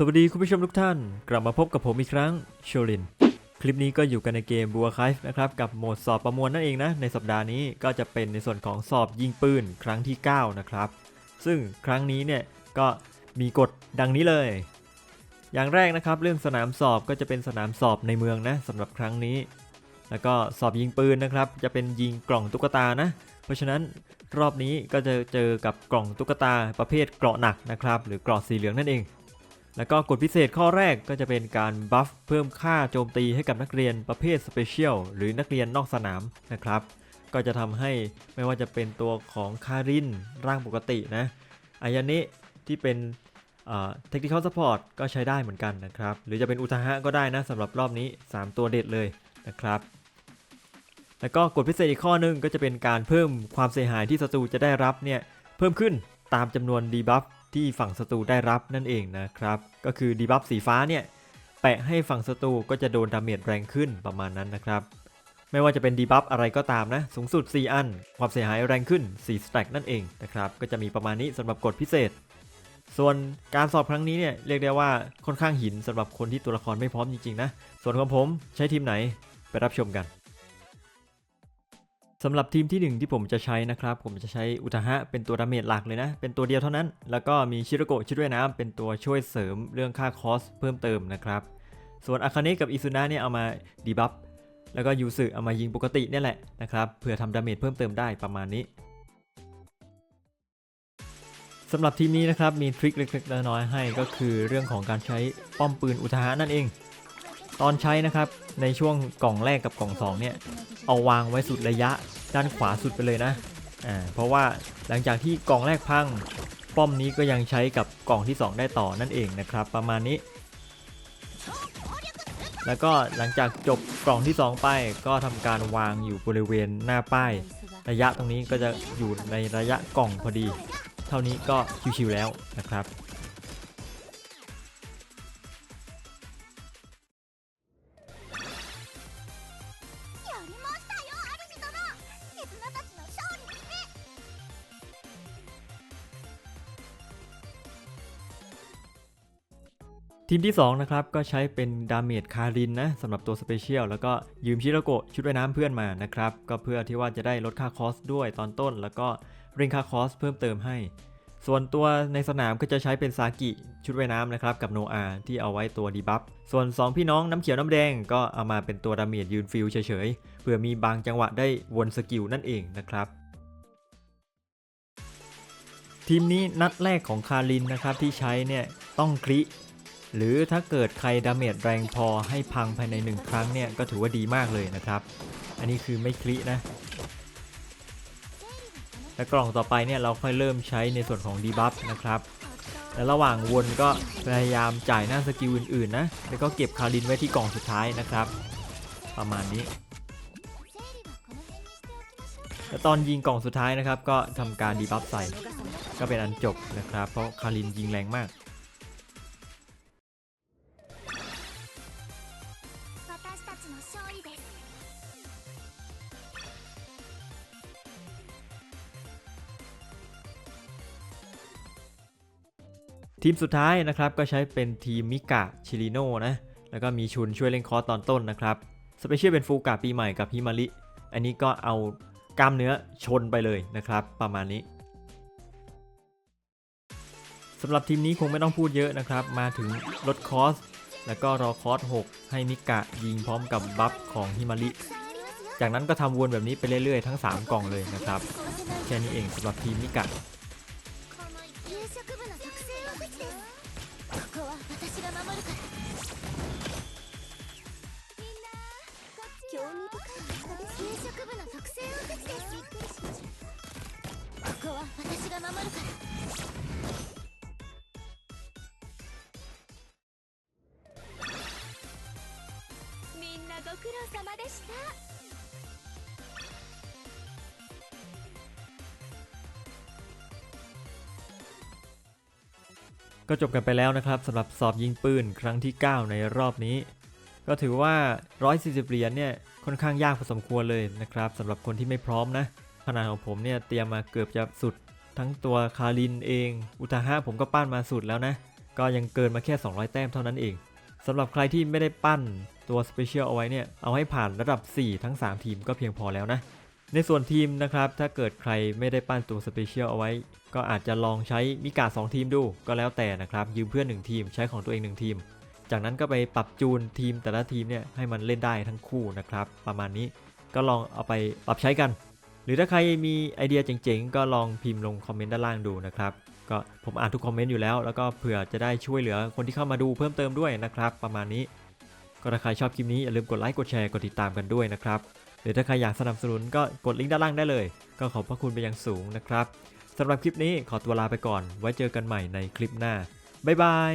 สวัสดีคุณผู้ชมทุกท่าน กลับมาพบกับผมอีกครั้งโชลิน คลิปนี้ก็อยู่กันในเกมบัวคายนะครับกับโหมดสอบประมวลนั่นเองนะ ในสัปดาห์นี้ก็จะเป็นในส่วนของสอบยิงปืนครั้งที่ 9 นะครับ ซึ่งครั้งนี้เนี่ยก็มีกฎดังนี้เลย อย่างแรกนะครับ เรื่องสนามสอบก็จะเป็นสนามสอบในเมืองนะสำหรับครั้งนี้ แล้วก็สอบยิงปืนนะครับ จะเป็นยิงกล่องตุ๊กตานะ เพราะฉะนั้นรอบนี้ก็จะเจอกับกล่องตุ๊กตาประเภทเกราะหนักนะครับ หรือเกราะสีเหลืองนั่นเอง แล้วก็กฎพิเศษข้อแรกก็จะเป็นการบัฟเพิ่มค่าโจมตีให้กับนักเรียนประเภทสเปเชียลหรือนักเรียนนอกสนามนะครับ ก็จะทำให้ไม่ว่าจะเป็นตัวของคารินร่างปกตินะอายานิที่เป็นเทคนิคอลซัพพอร์ตก็ใช้ได้เหมือนกันนะครับ หรือจะเป็นอุทาหะก็ได้นะสำหรับรอบนี้ 3 ตัวเด็ดเลยนะครับ แล้วก็กฎพิเศษอีกข้อหนึงก็จะเป็นการเพิ่มความเสียหายที่ศัตรูจะได้รับเนี่ยเพิ่มขึ้นตามจำนวนดีบัฟ ที่ฝั่งศัตรูได้รับนั่นเองนะครับ ก็คือดีบัฟสีฟ้าเนี่ยแปะให้ฝั่งศัตรูก็จะโดนดาเมจแรงขึ้นประมาณนั้นนะครับ ไม่ว่าจะเป็นดีบัฟอะไรก็ตามนะ สูงสุด 4 อัน ความเสียหายแรงขึ้น 4 สแต็กนั่นเองนะครับ ก็จะมีประมาณนี้สำหรับกฎพิเศษ ส่วนการสอบครั้งนี้เนี่ยเรียกได้ว่าค่อนข้างหินสำหรับคนที่ตัวละครไม่พร้อมจริงๆนะ ส่วนของผมใช้ทีมไหนไปรับชมกัน สำหรับทีมทีหนึ่1 ที่ผมจะใช้นะครับ ผมจะใช้อุตหะเป็นตัวดาเมจหลักเลยนะ เป็นตัวเดียวเท่านั้น แล้วก็มีชิโรโกะชุดว่ายน้ำเป็นตัวช่วยเสริมเรื่องค่าคอสเพิ่มเติมนะครับ ส่วนอาคาเนะกับอิซุนะเนี่ยเอามาดีบัฟแล้วก็ยูสึเอามายิงปกติเนี่ยแหละนะครับเพื่อทำดาเมจเพิ่มเติมได้ประมาณนี้สำหรับทีมนี้นะครับมีทริคเล็กๆน้อยๆให้ก็คือเรื่องของการใช้ป้อมปืนอุทหะนั่นเอง ตอนใช้นะครับในช่วงกล่องแรกกับกล่องสองเนี่ยเอาวางไว้สุดระยะด้านขวาสุดไปเลยนะอ่าเพราะว่าหลังจากที่กล่องแรกพังป้อมนี้ก็ยังใช้กับกล่องที่ 2 ได้ต่อนั่นเองนะครับ ประมาณนี้ แล้วก็หลังจากจบกล่องที่ 2 ไปก็ทำการวางอยู่บริเวณหน้าป้าย ระยะตรงนี้ก็จะอยู่ในระยะกล่องพอดี เท่านี้ก็ชิวๆแล้วนะครับ ทีมที่ 2 นะครับ ก็ใช้เป็นดาเมจคารินนะสำหรับตัวสเปเชียลแล้วก็ยืมชิโรโกะชุดว่ายน้ำเพื่อนมานะครับ ก็เพื่อที่ว่าจะได้ลดค่าคอสด้วยตอนต้น แล้วก็เร่งค่าคอสเพิ่มเติมให้ ส่วนตัวในสนามก็จะใช้เป็นซากิชุดว่ายน้ำนะครับกับโนอาที่เอาไว้ตัวดีบัฟส่วน 2 พี่น้องน้ำเขียวน้ำแดงก็เอามาเป็นตัวดาเมจยืนฟิลเฉยๆเพื่อมีบางจังหวะได้วนสกิลนั่นเองนะครับทีมนี้นัดแรกของคารินนะครับที่ใช้เนี่ยต้องคลิ หรือถ้าเกิดใครดาเมจแรงพอให้พังภายในหนึ่งครั้งเนี่ยก็ถือว่าดีมากเลยนะครับ อันนี้คือไม่คลินะ และกล่องต่อไปเนี่ยเราค่อยเริ่มใช้ในส่วนของดีบัฟนะครับ และระหว่างวนก็พยายามจ่ายหน้าสกิลอื่นๆนะ แล้วก็เก็บคารินไว้ที่กล่องสุดท้ายนะครับ ประมาณนี้และตอนยิงกล่องสุดท้ายนะครับ ก็ทำการดีบัฟใส่ ก็เป็นอันจบนะครับ เพราะคารินยิงแรงมาก ทีมสุดท้ายนะครับก็ใช้เป็นทีมมิกะชิลิโนนะ แล้วก็มีชุนช่วยเล่นคอสตอนต้นนะครับ สเปเชียลเป็นฟูกะปีใหม่กับฮิมาริ อันนี้ก็เอากล้ามเนื้อชนไปเลยนะครับ ประมาณนี้สำหรับทีมนี้คงไม่ต้องพูดเยอะนะครับ มาถึงลดคอส แล้วก็รอคอส 6 ให้มิกะยิงพร้อมกับบัฟของฮิมาริ จากนั้นก็ทำวนแบบนี้ไปเรื่อยๆ ทั้ง 3 กล่องเลยนะครับ แค่นี้เองสำหรับทีมมิกะ 食部の口ですここは私が守るからみんなこっち興味深い夕食部の特製お口ですびっくりしましたここは私が守るからご苦労様でした。 ก็จบกันไปแล้วนะครับสำหรับสอบยิงปืนครั้งที่ 9 ในรอบนี้ ก็ถือว่า 140 เหรียญเนี่ยค่อนข้างยากพอสมควรเลยนะครับสำหรับคนที่ไม่พร้อมนะขนาดของผมเนี่ยเตรียมมาเกือบจะสุด ทั้งตัวคารินเอง อุตาหะผมก็ปั้นมาสุดแล้วนะ ก็ยังเกินมาแค่ 200 แต้มเท่านั้นเองสำหรับใครที่ไม่ได้ปั้นตัวสเปเชียลเอาไว้เนี่ยเอาให้ผ่านระดับ 4 ทั้ง 3 ทีมก็เพียงพอแล้วนะ ในส่วนทีมนะครับ ถ้าเกิดใครไม่ได้ปั้นตัวสเปเชียลเอาไว้ ก็อาจจะลองใช้มิกา2ทีมดูก็แล้วแต่นะครับ ยืมเพื่อน1ทีมใช้ของตัวเอง 1 ทีม จากนั้นก็ไปปรับจูนทีมแต่ละทีมเนี่ยให้มันเล่นได้ทั้งคู่นะครับ ประมาณนี้ก็ลองเอาไปปรับใช้กัน หรือถ้าใครมีไอเดียเจ๋งๆ ก็ลองพิมพ์ลงคอมเมนต์ด้านล่างดูนะครับก็ผมอ่านทุกคอมเมนต์อยู่แล้ว แล้วก็เผื่อจะได้ช่วยเหลือคนที่เข้ามาดูเพิ่มเติมด้วยนะครับ ประมาณนี้ ก็ถ้าใครชอบคลิปนี้อย่าลืมกดไลค์กดแชร์กดติดตามกันด้วยนะครับ หรือถ้าใครอยากสนับสนุนก็กดลิงก์ด้านล่างได้เลย ก็ขอบพระคุณไปอย่างสูงนะครับสำหรับคลิปนี้ขอตัวลาไปก่อน ไว้เจอกันใหม่ในคลิปหน้าบ๊ายบาย